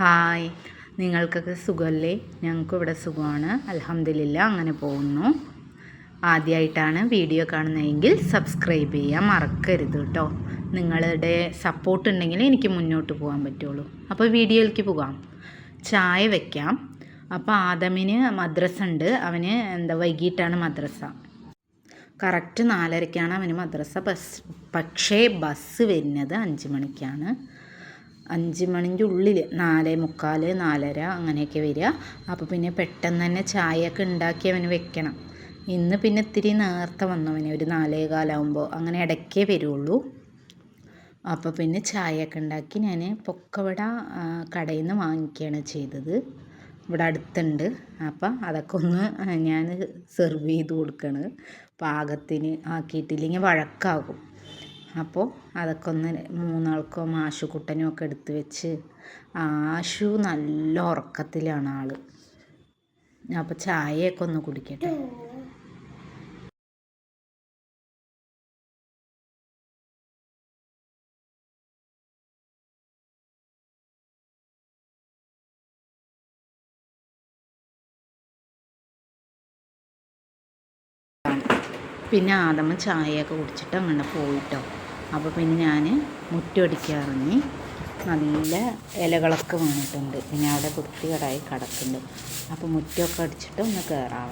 Hi. നിങ്ങൾക്കൊക്കെ സുഖമല്ലേ? ഞങ്ങൾക്ക് ഇവിടെ സുഖമാണ്. അലഹമ്മദില്ല അങ്ങനെ പോകുന്നു. ആദ്യമായിട്ടാണ് വീഡിയോ കാണുന്നതെങ്കിൽ സബ്സ്ക്രൈബ് ചെയ്യാൻ മറക്കരുത് കേട്ടോ. നിങ്ങളുടെ സപ്പോർട്ട് ഉണ്ടെങ്കിൽ എനിക്ക് മുന്നോട്ട് പോകാൻ പറ്റുള്ളൂ. അപ്പോൾ വീഡിയോയിലേക്ക് പോകാം. ചായ വയ്ക്കാം അപ്പോൾ ആദമിന് മദ്രസ ഉണ്ട്. അവന് എന്താ വൈകിട്ടാണ് മദ്രസ. കറക്റ്റ് നാലരയ്ക്കാണ് അവന് മദ്രസ. ബസ് പക്ഷേ ബസ് വരുന്നത് അഞ്ച് മണിക്കാണ്. അഞ്ച് മണിന്റെ ഉള്ളിൽ നാല് മുക്കാൽ നാലര അങ്ങനെയൊക്കെ വരിക. അപ്പോൾ പിന്നെ പെട്ടെന്ന് തന്നെ ചായയൊക്കെ ഉണ്ടാക്കി അവന് വെക്കണം. ഇന്ന് പിന്നെ ഇത്തിരി നേരത്തെ വന്നവന് ഒരു നാലേ കാലാവുമ്പോൾ അങ്ങനെ ഇടയ്ക്കേ വരുള്ളൂ. അപ്പോൾ പിന്നെ ചായയൊക്കെ ഉണ്ടാക്കി ഞാൻ പൊക്കവട കടയിൽ നിന്ന് വാങ്ങിക്കുകയാണ് ചെയ്തത്. ഇവിടെ അടുത്തുണ്ട്. അപ്പം അതൊക്കെ ഒന്ന് ഞാൻ സെർവ് ചെയ്ത് കൊടുക്കണ്. പാകത്തിന് ആക്കിയിട്ടില്ലെങ്കിൽ വഴക്കാകും. അപ്പോൾ അതൊക്കെ ഒന്ന് മൂന്നാൾക്കോ ആശുക്കുട്ടനും ഒക്കെ എടുത്ത് വെച്ച് ആശു നല്ല ഉറക്കത്തിലാണ് ആൾ. അപ്പോൾ ചായയൊക്കെ ഒന്ന് കുടിക്കട്ടെ. പിന്നെ ആദമ ചായയൊക്കെ കുടിച്ചിട്ട് അങ്ങനെ പോയിട്ടോ. അപ്പോൾ പിന്നെ ഞാൻ മുറ്റടിക്കാറങ്ങി നല്ല ഇലകളൊക്കെ വന്നിട്ടുണ്ട്. പിന്നെ അവിടെ വൃത്തികേടായി കിടക്കുന്നുണ്ട്. അപ്പോൾ മുറ്റമൊക്കെ അടിച്ചിട്ട് ഒന്ന് കയറാൻ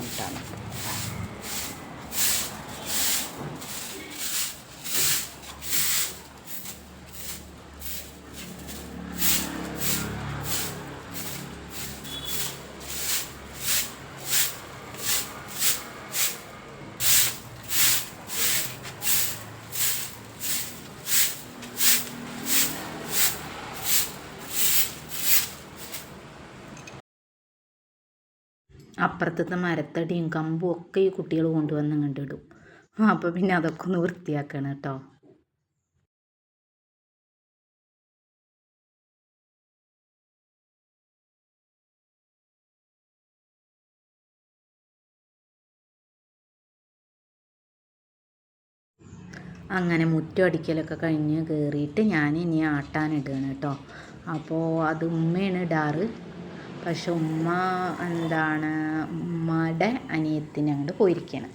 അപ്പുറത്തത്തെ മരത്തടിയും കമ്പും ഒക്കെ ഈ കുട്ടികൾ കൊണ്ടുവന്ന് കണ്ടിടും അപ്പോൾ പിന്നെ അതൊക്കെ ഒന്ന് വൃത്തിയാക്കണം കേട്ടോ. അങ്ങനെ മുറ്റം അടിക്കലൊക്കെ കഴിഞ്ഞ് കയറിയിട്ട് ഞാൻ ഇനി ആട്ടാനിടുകയാണ് കേട്ടോ. അപ്പോൾ അത് ഉമ്മയാണ് ഇടാറ്. പക്ഷെ ഉമ്മ എന്താണ് ഉമ്മയുടെ അനിയത്തിന് അങ്ങോട്ട് പോയിരിക്കുകയാണ്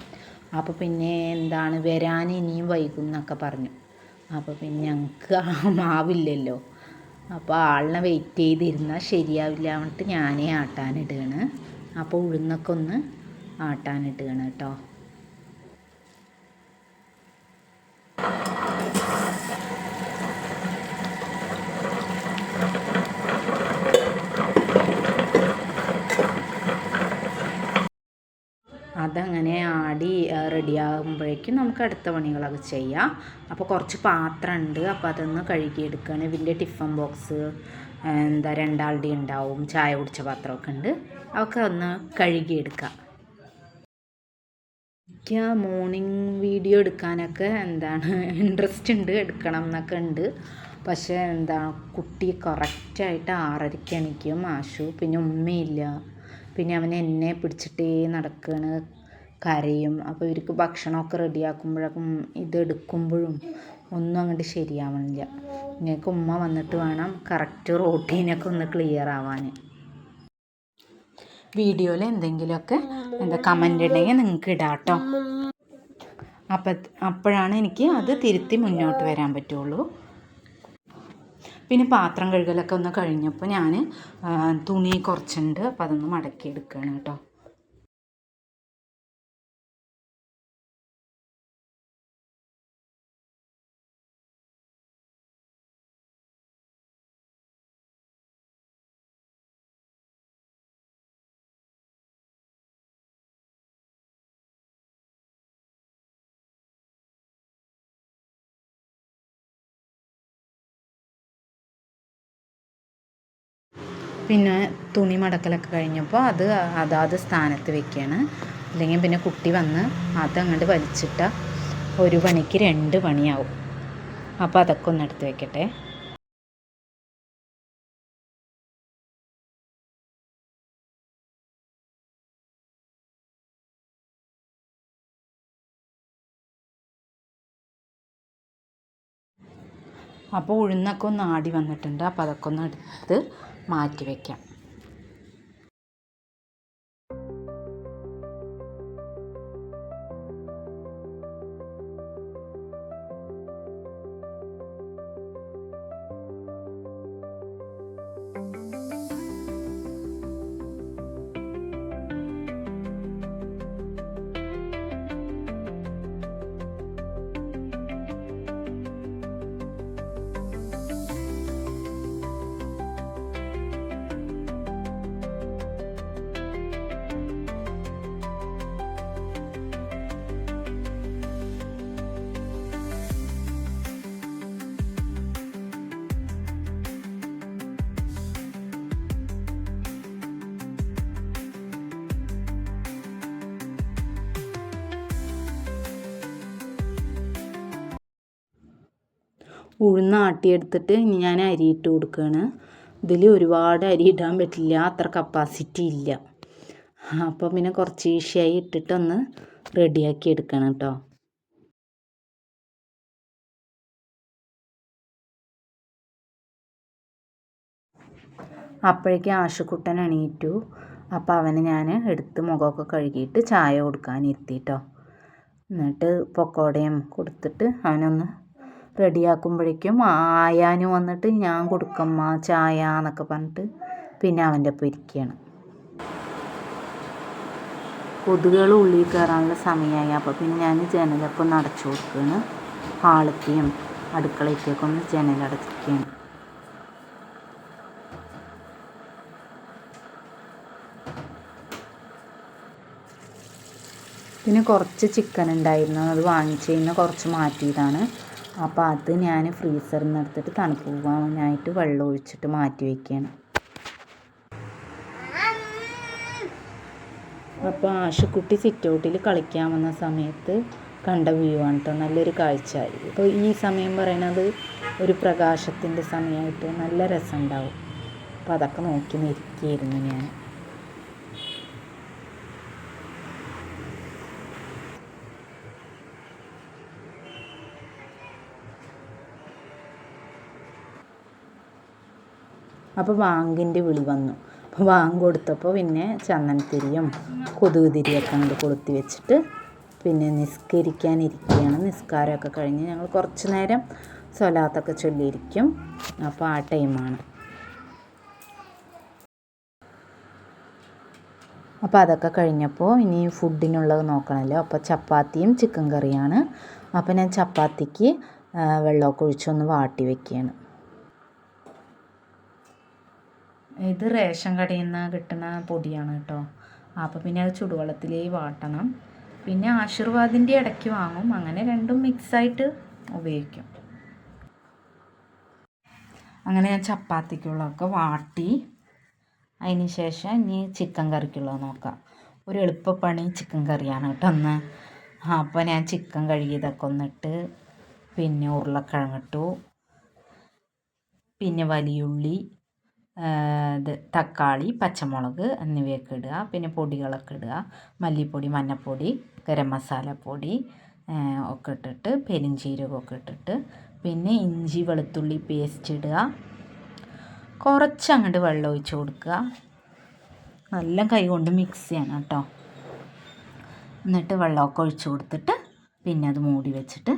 അപ്പോൾ പിന്നെ എന്താണ് വരാൻ ഇനിയും വൈകും എന്നൊക്കെ പറഞ്ഞു. അപ്പോൾ പിന്നെ ഞങ്ങൾക്ക് ആ മാവില്ലല്ലോ. അപ്പോൾ ആളിനെ വെയിറ്റ് ചെയ്തിരുന്നാൽ ശരിയാവില്ല എന്നിട്ട് ഞാനേ ആട്ടാനിടുകയാണ് അപ്പോൾ ഉഴുന്നൊക്കെ ഒന്ന് ആട്ടാനിടുകയാണ് കേട്ടോ. ആടി റെഡിയാകുമ്പോഴേക്കും നമുക്ക് അടുത്ത പണികളൊക്കെ ചെയ്യാം. അപ്പോൾ കുറച്ച് പാത്രം ഉണ്ട് അപ്പോൾ അതൊന്ന് കഴുകിയെടുക്കുകയാണ് ഇതിന്റെ ടിഫിൻ ബോക്സ് എന്താ രണ്ടാളുടെ ഉണ്ടാവും. ചായ കുടിച്ച പാത്രമൊക്കെ ഉണ്ട്. അതൊക്കെ ഒന്ന് കഴുകിയെടുക്കാം. എനിക്ക് മോർണിംഗ് വീഡിയോ എടുക്കാനൊക്കെ എന്താണ് ഇൻട്രസ്റ്റ് ഉണ്ട്. എടുക്കണം എന്നൊക്കെ ഉണ്ട്. പക്ഷേ എന്താ കുട്ടി കറക്റ്റായിട്ട് ആറരയ്ക്ക് എണിക്കും ആശു. പിന്നെ ഉമ്മയില്ല. പിന്നെ അവൻ എന്നെ പിടിച്ചിട്ടേ നടക്കുകയാണ് കരയും. അപ്പോൾ ഇവർക്ക് ഭക്ഷണമൊക്കെ റെഡിയാക്കുമ്പോഴൊക്കെ ഇത് എടുക്കുമ്പോഴും ഒന്നും അങ്ങോട്ട് ശരിയാവണില്ല. നിങ്ങൾക്ക് ഉമ്മ വന്നിട്ട് വേണം കറക്റ്റ് റോട്ടീനൊക്കെ ഒന്ന് ക്ലിയർ ആവാൻ വീഡിയോയിൽ എന്തെങ്കിലുമൊക്കെ എന്താ കമന്റ് ഉണ്ടെങ്കിൽ നിങ്ങൾക്ക് ഇടാട്ടോ. അപ്പം അപ്പോഴാണ് എനിക്ക് അത് തിരുത്തി മുന്നോട്ട് വരാൻ പറ്റുള്ളൂ. പിന്നെ പാത്രം കഴുകലൊക്കെ ഒന്ന് കഴിഞ്ഞപ്പോൾ ഞാൻ തുണി കുറച്ചുണ്ട്. അപ്പോൾ അതൊന്ന് മടക്കി എടുക്കുകയാണ് കേട്ടോ. പിന്നെ തുണി മടക്കലൊക്കെ കഴിഞ്ഞപ്പോൾ അത് അതാത് സ്ഥാനത്ത് വെക്കുകയാണ് അല്ലെങ്കിൽ പിന്നെ കുട്ടി വന്ന് അതങ്ങോട്ട് വലിച്ചിട്ട ഒരു പണിക്ക് രണ്ട് പണിയാവും. അപ്പോൾ അതൊക്കെ ഒന്ന് എടുത്ത് വെക്കട്ടെ. അപ്പോൾ ഉഴുന്നൊക്കെ ഒന്ന് ആടി വന്നിട്ടുണ്ട്. അപ്പോൾ അതൊക്കെ ഒന്ന് എടുത്ത് മാറ്റി വയ്ക്കാം ഉഴുന്ന് ആട്ടിയെടുത്തിട്ട് ഇനി ഞാൻ അരി ഇട്ട് കൊടുക്കുകയാണ് ഇതിൽ ഒരുപാട് അരി ഇടാൻ പറ്റില്ല അത്ര കപ്പാസിറ്റി ഇല്ല. അപ്പോൾ പിന്നെ കുറച്ച് ഈസിയായി ഇട്ടിട്ടൊന്ന് റെഡിയാക്കി എടുക്കണം കേട്ടോ അപ്പോഴേക്കും ആശുക്കുട്ടൻ എണീറ്റു. അപ്പോൾ അവന് ഞാൻ എടുത്ത് മുഖമൊക്കെ കഴുകിയിട്ട് ചായ കൊടുക്കാൻ ഇരുത്തിട്ടോ എന്നിട്ട് പൊക്കോടയും കൊടുത്തിട്ട് അവനൊന്ന് റെഡിയാക്കുമ്പോഴേക്കും ആയാനും വന്നിട്ട് ഞാൻ കൊടുക്കമ്മ ചായ എന്നൊക്കെ പറഞ്ഞിട്ട് പിന്നെ അവന്റെ ഒപ്പം ഇരിക്കുകയാണ്. കൊതുകുകൾ ഉള്ളിൽ കയറാനുള്ള സമയമായി. അപ്പോൾ പിന്നെ ഞാൻ ജനലൊക്കെ ഒന്ന് അടച്ചു കൊടുക്കുകയാണ്. ഹാളത്തെയും അടുക്കളയ്ക്കൊക്കെ ഒന്ന് ജനലടച്ചിരിക്കുകയാണ് പിന്നെ കുറച്ച് ചിക്കൻ ഉണ്ടായിരുന്നു. അത് വാങ്ങിച്ചു കഴിഞ്ഞാൽ കുറച്ച് മാറ്റിയതാണ്. അപ്പോൾ അത് ഞാൻ ഫ്രീസറിൽ നിന്ന് തണുപ്പ് പോകാനായിട്ട് വെള്ളം ഒഴിച്ചിട്ട് മാറ്റി വയ്ക്കുകയാണ് അപ്പോൾ ആശുക്കുട്ടി സിറ്റൗട്ടിൽ കളിക്കാൻ വന്ന സമയത്ത് കണ്ട വ്യൂ ആണ് കേട്ടോ നല്ലൊരു കാഴ്ച. ഇപ്പോൾ ഈ സമയം പറയണത് ഒരു പ്രകാശത്തിന്റെ സമയമായിട്ട് നല്ല രസമുണ്ടാവും അപ്പോൾ അതൊക്കെ നോക്കി നിൽക്കുകയായിരുന്നു ഞാൻ അപ്പോൾ ബാങ്കിന്റെ വിളി വന്നു. അപ്പോൾ ബാങ്ക് കൊടുത്തപ്പോൾ പിന്നെ ചന്ദനത്തിരിയും കൊതുക് തിരിയൊക്കെ അങ്ങോട്ട് കൊളുത്തി വെച്ചിട്ട് പിന്നെ നിസ്കരിക്കാനിരിക്കുകയാണ് നിസ്കാരമൊക്കെ കഴിഞ്ഞ് ഞങ്ങൾ കുറച്ച് നേരം സ്വലാത്തൊക്കെ ചൊല്ലിയിരിക്കും. അപ്പോൾ ആ ടൈമാണ് അപ്പോൾ അതൊക്കെ കഴിഞ്ഞപ്പോൾ ഇനി ഫുഡിനുള്ളത് നോക്കണമല്ലോ അപ്പോൾ ചപ്പാത്തിയും ചിക്കൻ കറിയാണ്. അപ്പോൾ ഞാൻ ചപ്പാത്തിക്ക് വെള്ളമൊക്കെ ഒഴിച്ചൊന്ന് വാട്ടി വെക്കുകയാണ്. ഇത് റേഷൻ കടയിൽ നിന്ന് കിട്ടുന്ന പൊടിയാണ് കേട്ടോ. അപ്പോൾ പിന്നെ അത് ചുടുവെള്ളത്തിൽ വാട്ടണം. പിന്നെ ആശീർവാദിന്റെ ഇടയ്ക്ക് വാങ്ങും. അങ്ങനെ രണ്ടും മിക്സായിട്ട് ഉപയോഗിക്കും. അങ്ങനെ ഞാൻ ചപ്പാത്തിക്കുള്ളതൊക്കെ വാട്ടി. അതിന് ശേഷം ഇനി ചിക്കൻ കറിക്കുള്ളത് നോക്കാം. ഒരു എളുപ്പപ്പണി ചിക്കൻ കറിയാണ് കേട്ടോ ഒന്ന് അപ്പോൾ ഞാൻ ചിക്കൻ കഴുകിയതൊക്കെ ഒന്നിട്ട് പിന്നെ ഉരുളക്കിഴങ്ങിട്ടു. പിന്നെ വലിയുള്ളി. ഇത് തക്കാളി പച്ചമുളക് എന്നിവയൊക്കെ ഇടുക. പിന്നെ പൊടികളൊക്കെ ഇടുക. മല്ലിപ്പൊടി മഞ്ഞൾപ്പൊടി ഗരം മസാലപ്പൊടി ഒക്കെ ഇട്ടിട്ട് പെരിഞ്ചീരകമൊക്കെ ഇട്ടിട്ട് പിന്നെ ഇഞ്ചി വെളുത്തുള്ളി പേസ്റ്റ് ഇടുക. കുറച്ച് അങ്ങോട്ട് വെള്ളം ഒഴിച്ച് കൊടുക്കുക. നല്ല കൈ കൊണ്ട് മിക്സ് ചെയ്യണം കേട്ടോ. എന്നിട്ട് വെള്ളമൊക്കെ ഒഴിച്ച് കൊടുത്തിട്ട് പിന്നെ അത് മൂടി വെച്ചിട്ട്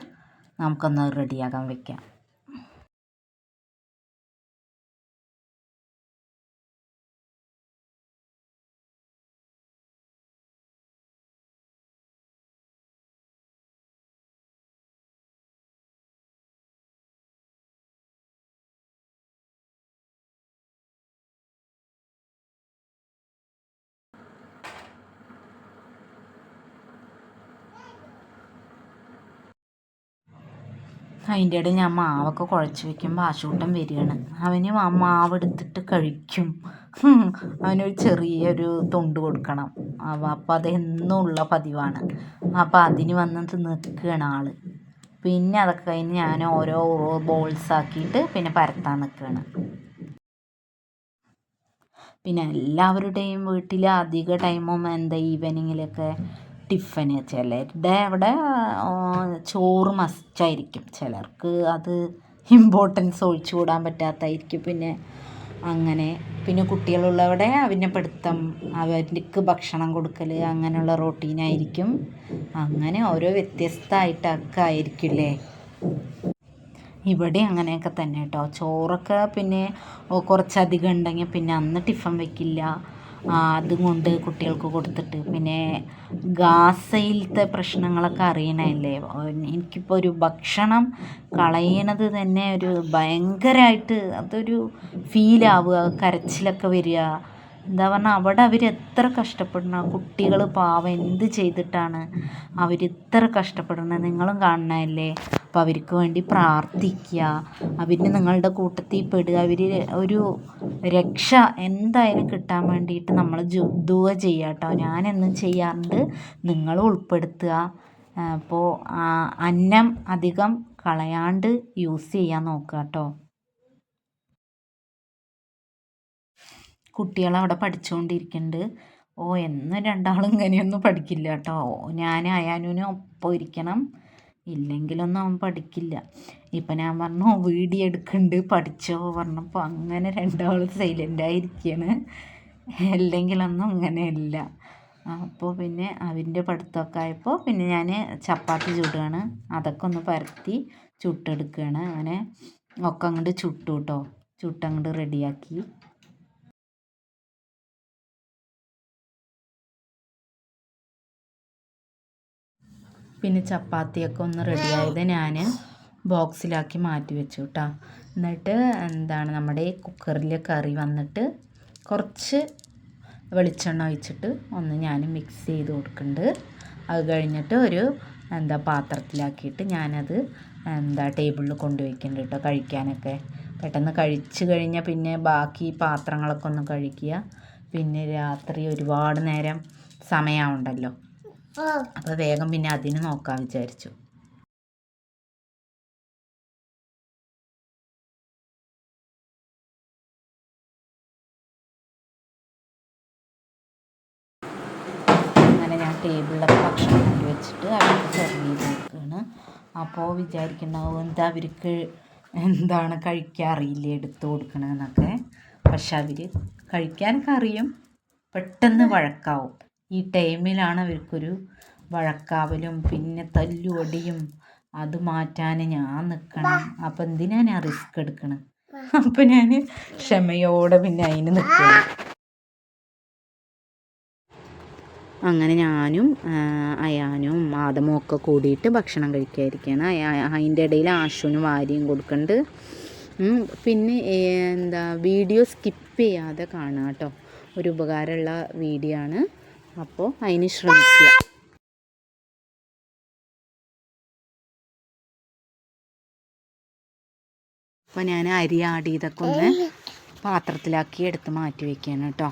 നമുക്കൊന്ന് റെഡിയാക്കാൻ വെക്കാം. അതിന്റെ ഇടയിൽ ഞാൻ മാവൊക്കെ കുഴച്ച് വെക്കുമ്പോൾ ആശൂട്ടൻ വരികയാണ്. അവന് മാവ് എടുത്തിട്ട് കഴിക്കും. അവനൊരു ചെറിയൊരു തൊണ്ട് കൊടുക്കണം. അപ്പോൾ അത് എന്നും ഉള്ള പതിവാണ്. അപ്പോൾ അതിന് വന്നിട്ട് നിൽക്കുകയാണ് ആൾ പിന്നെ അതൊക്കെ കഴിഞ്ഞ് ഞാൻ ഓരോ ബോൾസ് ആക്കിയിട്ട് പിന്നെ പരത്താൻ നിൽക്കുകയാണ് പിന്നെ എല്ലാവരുടെയും വീട്ടിൽ അധിക ടൈമും എന്താ ഈവനിങ്ങിലൊക്കെ ടിഫന് ചിലരുടെ അവിടെ ചോറ് മസ്റ്റായിരിക്കും. ചിലർക്ക് അത് ഇമ്പോർട്ടൻസ് ഒഴിച്ചു കൂടാൻ പറ്റാത്തതായിരിക്കും പിന്നെ അങ്ങനെ പിന്നെ കുട്ടികളുള്ളവിടെ അവനെ പഠിത്തം അവർക്ക് ഭക്ഷണം കൊടുക്കൽ അങ്ങനെയുള്ള റൊട്ടീനായിരിക്കും അങ്ങനെ ഓരോ വ്യത്യസ്തമായിട്ടൊക്കെ ആയിരിക്കില്ലേ? ഇവിടെ അങ്ങനെയൊക്കെ തന്നെ കേട്ടോ ചോറൊക്കെ പിന്നെ കുറച്ചധികം ഉണ്ടെങ്കിൽ പിന്നെ അന്ന് ടിഫൻ വെക്കില്ല. അതും കൊണ്ട് കുട്ടികൾക്ക് കൊടുത്തിട്ട്. പിന്നെ ഗാസയിലത്തെ പ്രശ്നങ്ങളൊക്കെ അറിയണമല്ലേ എനിക്കിപ്പോൾ ഒരു ഭക്ഷണം കളയണത് തന്നെ ഒരു ഭയങ്കരമായിട്ട് അതൊരു ഫീലാവുക കരച്ചിലൊക്കെ വരിക. എന്താ പറഞ്ഞാൽ അവിടെ അവർ എത്ര കഷ്ടപ്പെടണം കുട്ടികൾ പാവം എന്ത് ചെയ്തിട്ടാണ് അവർ ഇത്ര കഷ്ടപ്പെടുന്നത്? നിങ്ങളും കാണണമല്ലേ അപ്പോൾ അവർക്ക് വേണ്ടി പ്രാർത്ഥിക്കുക അവരിന് നിങ്ങളുടെ കൂട്ടത്തിൽ പെടുക. അവർ ഒരു രക്ഷ എന്തായാലും കിട്ടാൻ വേണ്ടിയിട്ട് നമ്മൾ ദുവ ചെയ്യുക കേട്ടോ ഞാനെന്നും ചെയ്യാറുണ്ട്. നിങ്ങൾ ഉൾപ്പെടുത്തുക. അപ്പോൾ അന്നം അധികം കളയാണ്ട് യൂസ് ചെയ്യാൻ നോക്കുക കേട്ടോ കുട്ടികൾ അവിടെ പഠിച്ചുകൊണ്ടിരിക്കുന്നുണ്ട് ഓ എന്നും രണ്ടാളും ഇങ്ങനെയൊന്നും പഠിക്കില്ല കേട്ടോ ഞാൻ അയാനുവിനും ഒപ്പം ഇരിക്കണം. ഇല്ലെങ്കിലൊന്നും അവൻ പഠിക്കില്ല. ഇപ്പം ഞാൻ പറഞ്ഞു വീഡിയോ എടുക്കുന്നുണ്ട് പഠിച്ചോ പറഞ്ഞപ്പോൾ അങ്ങനെ രണ്ടാളും സൈലന്റായിരിക്കുകയാണ് അല്ലെങ്കിലൊന്നും അങ്ങനെയല്ല. അപ്പോൾ പിന്നെ അവന്റെ പഠിത്തമൊക്കെ ആയപ്പോൾ പിന്നെ ഞാൻ ചപ്പാത്തി ചുടുകയാണ് അതൊക്കെ ഒന്ന് പരത്തി ചുട്ടെടുക്കുകയാണ് അങ്ങനെ ഒക്കെ അങ്ങോട്ട് ചുട്ടു കേട്ടോ ചുട്ടങ്ങോട്ട് റെഡിയാക്കി പിന്നെ ചപ്പാത്തിയൊക്കെ ഒന്ന് റെഡിയായത് ഞാൻ ബോക്സിലാക്കി മാറ്റി വെച്ചു കേട്ടോ എന്നിട്ട് എന്താണ് നമ്മുടെ കുക്കറിലെ കറി വന്നിട്ട് കുറച്ച് വെളിച്ചെണ്ണ ഒഴിച്ചിട്ട് ഒന്ന് ഞാൻ മിക്സ് ചെയ്ത് കൊടുക്കുന്നുണ്ട് അത് കഴിഞ്ഞിട്ട് ഒരു എന്താ പാത്രത്തിലാക്കിയിട്ട് ഞാനത് എന്താ ടേബിളിൽ കൊണ്ടുവയ്ക്കുന്നുണ്ട് കേട്ടോ കഴിക്കാനൊക്കെ. പെട്ടെന്ന് കഴിച്ചു കഴിഞ്ഞാൽ പിന്നെ ബാക്കി പാത്രങ്ങളൊക്കെ ഒന്ന് കഴിക്കുക പിന്നെ രാത്രി ഒരുപാട് നേരം സമയമുണ്ടല്ലോ അപ്പോൾ വേഗം പിന്നെ അതിന് നോക്കാൻ വിചാരിച്ചു. അങ്ങനെ ഞാൻ ടേബിളിലൊക്കെ ഭക്ഷണം കൊണ്ടു വെച്ചിട്ട് അവർക്ക് സെർവ് ചെയ്ത് കൊടുക്കുകയാണ് അപ്പോൾ വിചാരിക്കുന്നുണ്ടാവും എന്താ അവർക്ക് എന്താണ് കഴിക്കാൻ കഴിക്കാറില്ല എടുത്തു കൊടുക്കണമെന്നൊക്കെ പക്ഷെ അവർ കഴിക്കാനൊക്കെ അറിയും. പെട്ടെന്ന് വഴക്കാവും. ഈ ടൈമിലാണ് അവർക്കൊരു വഴക്കാവലും പിന്നെ തല്ലുവടിയും അത് മാറ്റാൻ ഞാൻ നിൽക്കണം അപ്പം എന്തിനാണ് ഞാൻ റിസ്ക് എടുക്കണം? അപ്പം ഞാൻ ക്ഷമയോടെ പിന്നെ അതിന് നിൽക്കണം അങ്ങനെ ഞാനും അയാനും ആദമും ഒക്കെ കൂടിയിട്ട് ഭക്ഷണം കഴിക്കാതിരിക്കുകയാണ് അതിന്റെ ഇടയിൽ ആശുവിന് വാരിയും കൊടുക്കുന്നുണ്ട് പിന്നെ എന്താ വീഡിയോ സ്കിപ്പ് ചെയ്യാതെ കാണുക കേട്ടോ ഒരു ഉപകാരമുള്ള വീഡിയോ ആണ്. അപ്പോൾ അതിന് ശ്രമിക്കുക അപ്പോൾ ഞാൻ അരി ആടിയതൊക്കെ ഒന്ന് പാത്രത്തിലാക്കി എടുത്ത് മാറ്റി വയ്ക്കുകയാണ് കേട്ടോ.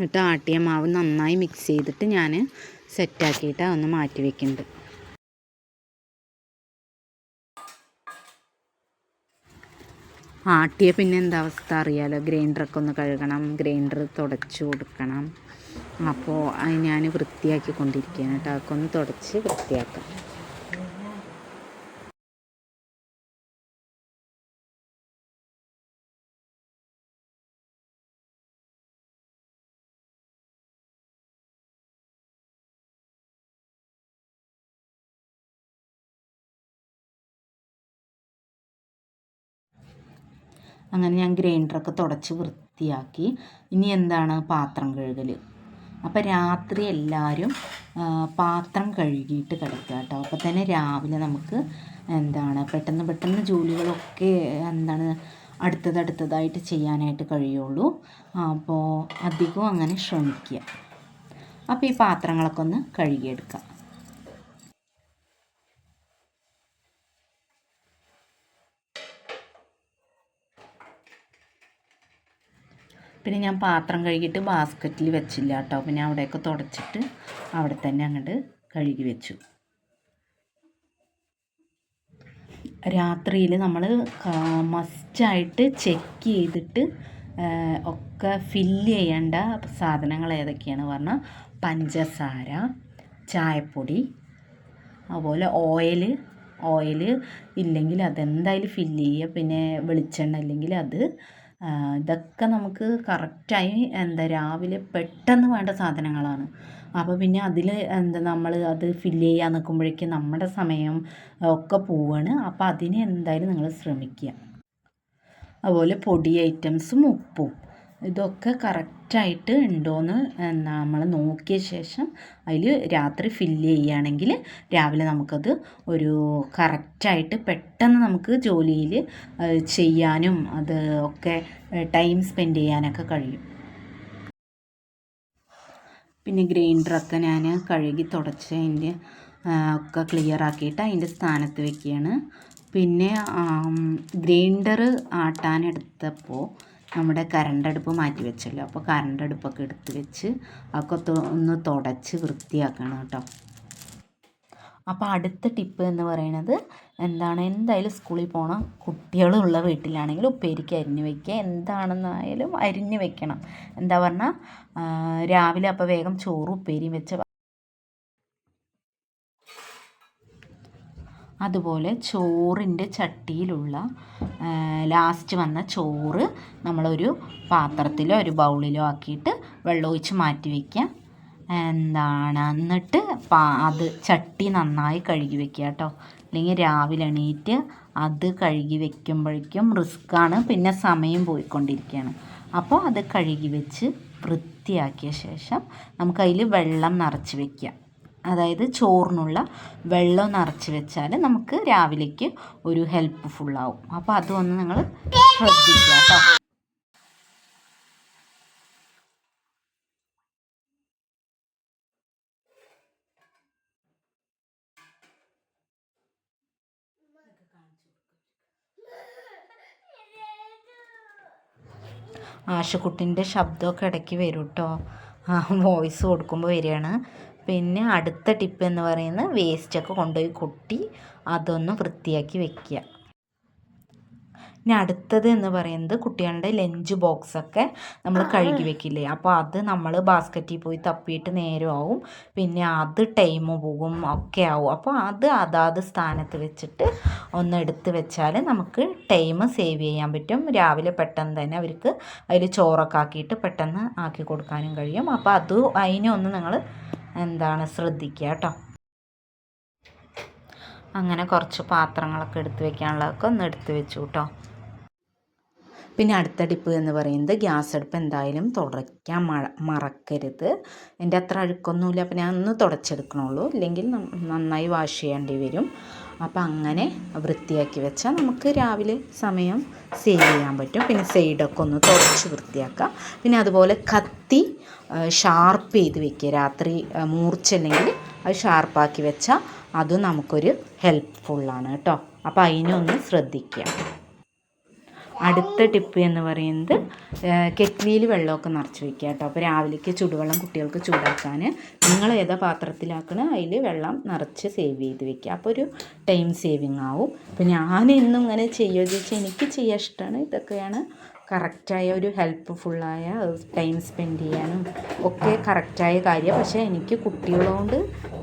എന്നിട്ട് ആട്ടിയ മാവ് നന്നായി മിക്സ് ചെയ്തിട്ട് ഞാൻ സെറ്റാക്കിയിട്ട് ഒന്ന് മാറ്റി വെക്കുന്നുണ്ട് ആട്ടിയ പിന്നെ എന്താ അവസ്ഥ അറിയാലോ? ഗ്രൈൻഡറൊക്കെ ഒന്ന് കഴുകണം ഗ്രൈൻഡർ തുടച്ച് കൊടുക്കണം. അപ്പോൾ അത് ഞാൻ വൃത്തിയാക്കി കൊണ്ടിരിക്കുകയാണ് കേട്ടോ. അതൊക്കെ ഒന്ന് തുടച്ച് വൃത്തിയാക്കാം. അങ്ങനെ ഞാൻ ഗ്രൈൻഡറൊക്കെ തുടച്ച് വൃത്തിയാക്കി. ഇനി എന്താണ് പാത്രം കഴുകൽ അപ്പോൾ രാത്രി എല്ലാവരും പാത്രം കഴുകിയിട്ട് കിടക്കുക കേട്ടോ. അപ്പോൾ തന്നെ രാവിലെ നമുക്ക് എന്താണ് പെട്ടെന്ന് പെട്ടെന്ന് ജോലികളൊക്കെ എന്താണ് അടുത്തതടുത്തതായിട്ട് ചെയ്യാനായിട്ട് കഴിയുള്ളൂ. അപ്പോൾ അധികവും അങ്ങനെ ശ്രമിക്കുക. അപ്പോൾ ഈ പാത്രങ്ങളൊക്കെ ഒന്ന് കഴുകിയെടുക്കാം. പിന്നെ ഞാൻ പാത്രം കഴുകിയിട്ട് ബാസ്ക്കറ്റിൽ വെച്ചില്ല കേട്ടോ. പിന്നെ അവിടെയൊക്കെ തുടച്ചിട്ട് അവിടെ തന്നെ അങ്ങോട്ട് കഴുകി വെച്ചു. രാത്രിയിൽ നമ്മൾ മസ്റ്റായിട്ട് ചെക്ക് ചെയ്തിട്ട് ഒക്കെ ഫില്ല് ചെയ്യേണ്ട സാധനങ്ങൾ ഏതൊക്കെയാണ് പറഞ്ഞാൽ പഞ്ചസാര ചായപ്പൊടി അതുപോലെ ഓയിൽ ഓയിൽ ഇല്ലെങ്കിൽ അതെന്തായാലും ഫില്ല് ചെയ്യുക. പിന്നെ വെളിച്ചെണ്ണ ഇല്ലെങ്കിൽ അത് ഇതൊക്കെ നമുക്ക് കറക്റ്റായി എന്താ രാവിലെ പെട്ടെന്ന് വേണ്ട സാധനങ്ങളാണ്. അപ്പോൾ പിന്നെ അതിൽ എന്താ നമ്മൾ അത് ഫില്ല് ചെയ്യാൻ നിൽക്കുമ്പോഴേക്കും നമ്മുടെ സമയം ഒക്കെ പോവാണ്. അപ്പോൾ അതിന് എന്തായാലും നിങ്ങൾ ശ്രമിക്കുക. അതുപോലെ പൊടി ഐറ്റംസും ഉപ്പും. ഇതൊക്കെ കറക്റ്റായിട്ട് ഉണ്ടോയെന്ന് നമ്മൾ നോക്കിയ ശേഷം അതിൽ രാത്രി ഫില്ല് ചെയ്യുകയാണെങ്കിൽ രാവിലെ നമുക്കത് ഒരു കറക്റ്റായിട്ട് പെട്ടെന്ന് നമുക്ക് ജോലിയിൽ ചെയ്യാനും അത് ഒക്കെ ടൈം സ്പെൻഡ് ചെയ്യാനൊക്കെ കഴിയും. പിന്നെ ഗ്രൈൻഡറൊക്കെ ഞാൻ കഴുകി തുടച്ച് അതിന്റെ ഒക്കെ ക്ലിയർ ആക്കിയിട്ട് അതിന്റെ സ്ഥാനത്ത് വെക്കുകയാണ്. പിന്നെ ഗ്രൈൻഡർ ആട്ടാനെടുത്തപ്പോൾ നമ്മുടെ കറണ്ട് അടുപ്പ് മാറ്റി വെച്ചല്ലോ. അപ്പോൾ കറണ്ട് അടുപ്പൊക്കെ എടുത്ത് വെച്ച് തൊ- ഒന്ന് തുടച്ച് വൃത്തിയാക്കണം കേട്ടോ. അപ്പോൾ അടുത്ത ടിപ്പ് എന്ന് പറയുന്നത് എന്താണ്? എന്തായാലും സ്കൂളിൽ പോണ കുട്ടികളുള്ള വീട്ടിലാണെങ്കിൽ ഉപ്പേരിക്ക് അരിഞ്ഞ് വയ്ക്കുക എന്താണെന്നായാലും അരിഞ്ഞ് വെക്കണം. എന്താ പറഞ്ഞാൽ രാവിലെ അപ്പോൾ വേഗം ചോറും ഉപ്പേരിയും വെച്ച അതുപോലെ ചോറിന്റെ ചട്ടിയിലുള്ള ലാസ്റ്റ് വന്ന ചോറ് നമ്മളൊരു പാത്രത്തിലോ ഒരു ബൗളിലോ ആക്കിയിട്ട് വെള്ളമൊഴിച്ച് മാറ്റി വയ്ക്കുക എന്താണ്? എന്നിട്ട് പാ അത് ചട്ടി നന്നായി കഴുകി വെക്കുക കേട്ടോ. അല്ലെങ്കിൽ രാവിലെ എണീറ്റ് അത് കഴുകി വെക്കുമ്പോഴേക്കും റിസ്ക്കാണ് പിന്നെ സമയം പോയിക്കൊണ്ടിരിക്കുകയാണ്. അപ്പോൾ അത് കഴുകി വെച്ച് വൃത്തിയാക്കിയ ശേഷം നമുക്കതിൽ വെള്ളം നിറച്ച് വെക്കുക. അതായത് ചോറിനുള്ള വെള്ളം നിറച്ച് വെച്ചാൽ നമുക്ക് രാവിലേക്ക് ഒരു ഹെൽപ്പ് ഫുള്ളാവും അപ്പോൾ അതൊന്ന് നിങ്ങൾ ശ്രദ്ധിക്കുക കേട്ടോ ആശുക്കുട്ടിന്റെ ശബ്ദമൊക്കെ ഇടയ്ക്ക് വരും കേട്ടോ വോയിസ് കൊടുക്കുമ്പോൾ വരികയാണ്. പിന്നെ അടുത്ത ടിപ്പ് എന്ന് പറയുന്നത് വേസ്റ്റൊക്കെ കൊണ്ടുപോയി കൊട്ടി അതൊന്ന് വൃത്തിയാക്കി വെക്കുക. ഇനി അടുത്തത് എന്ന് പറയുന്നത് കുട്ടികളുടെ ലഞ്ച് ബോക്സൊക്കെ നമ്മൾ കഴുകി വെക്കില്ലേ? അപ്പോൾ അത് നമ്മൾ ബാസ്ക്കറ്റിൽ പോയി തപ്പിയിട്ട് നേരമാവും പിന്നെ അത് ടൈം പോകും ഒക്കെ ആവും. അപ്പോൾ അത് അതാത് സ്ഥാനത്ത് വെച്ചിട്ട് ഒന്ന് എടുത്ത് വെച്ചാൽ നമുക്ക് ടൈം സേവ് ചെയ്യാൻ പറ്റും. രാവിലെ പെട്ടെന്ന് തന്നെ അവർക്ക് അതിൽ ചോറൊക്കെ ആക്കിയിട്ട് പെട്ടെന്ന് ആക്കി കൊടുക്കാനും കഴിയും. അപ്പോൾ അത് അതിനൊന്ന് നിങ്ങൾ എന്താണ് ശ്രദ്ധിക്കുക കേട്ടോ. അങ്ങനെ കുറച്ച് പാത്രങ്ങളൊക്കെ എടുത്ത് വെക്കാനുള്ളതൊക്കെ ഒന്ന് എടുത്ത് വെച്ചു കേട്ടോ. പിന്നെ അടുത്ത ടിപ്പ് എന്ന് പറയുന്നത് ഗ്യാസ് അടുപ്പ് എന്തായാലും തുടയ്ക്കാൻ മറക്കരുത്. എന്റെ അത്ര അഴുക്കൊന്നുമില്ല അപ്പം ഞാൻ ഒന്ന് തുടച്ചെടുക്കണുള്ളൂ. ഇല്ലെങ്കിൽ നന്നായി വാഷ് ചെയ്യേണ്ടി വരും. അപ്പോൾ അങ്ങനെ വൃത്തിയാക്കി വെച്ചാൽ നമുക്ക് രാവിലെ സമയം സേവ് ചെയ്യാൻ പറ്റും. പിന്നെ സൈഡൊക്കെ ഒന്ന് തുടച്ച് വൃത്തിയാക്കാം. പിന്നെ അതുപോലെ കത്തി ഷാർപ്പ് ചെയ്ത് വെക്കുക. രാത്രി മൂർച്ചല്ലെങ്കിൽ അത് ഷാർപ്പാക്കി വെച്ചാൽ അതും നമുക്കൊരു ഹെൽപ്ഫുള്ളാണ് കേട്ടോ. അപ്പോൾ അതിനൊന്ന് ശ്രദ്ധിക്കുക. അടുത്ത ടിപ്പ് എന്ന് പറയുന്നത് കെറ്റ്ലിയിൽ വെള്ളമൊക്കെ നിറച്ച് വയ്ക്കുക കേട്ടോ. അപ്പോൾ രാവിലേക്ക് ചുടുവെള്ളം കുട്ടികൾക്ക് ചൂടാക്കാൻ നിങ്ങൾ ഏതാ പാത്രത്തിലാക്കണ അതിൽ വെള്ളം നിറച്ച് സേവ് ചെയ്ത് വെക്കുക. അപ്പോൾ ഒരു ടൈം സേവിങ് ആവും. അപ്പോൾ ഞാൻ ഇന്നും ഇങ്ങനെ ചെയ്യുമോ ചോദിച്ചാൽ എനിക്ക് ചെയ്യാൻ ഇഷ്ടമാണ് ഇതൊക്കെയാണ് കറക്റ്റായ ഒരു ഹെൽപ്ഫുള്ളായ ടൈം സ്പെൻഡ് ചെയ്യാനും ഒക്കെ കറക്റ്റായ കാര്യം. പക്ഷേ എനിക്ക് കുട്ടികളോണ്ട്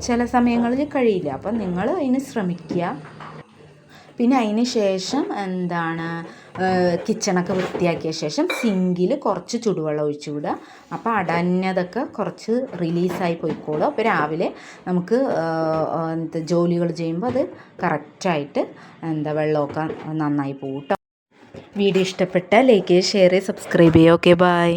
ചില സമയങ്ങളിൽ കഴിയില്ല. അപ്പം നിങ്ങൾ അതിന് ശ്രമിക്കുക. പിന്നെ അതിന് ശേഷം എന്താണ് കിച്ചണൊക്കെ വൃത്തിയാക്കിയ ശേഷം സിങ്കിൽ കുറച്ച് ചുടുവെള്ളം ഒഴിച്ചു വിടുക. അപ്പോൾ അടഞ്ഞതൊക്കെ കുറച്ച് റിലീസായി പോയിക്കോളും. അപ്പോൾ രാവിലെ നമുക്ക് എന്താ ജോലികൾ ചെയ്യുമ്പോൾ അത് കറക്റ്റായിട്ട് എന്താ വെള്ളമൊക്കെ നന്നായി പോകും വീഡിയോ ഇഷ്ടപ്പെട്ടാൽ ലൈക്ക് ചെയ്യുക ഷെയർ ചെയ്യുക. സബ്സ്ക്രൈബ് ചെയ്യുക ഓക്കെ ബൈ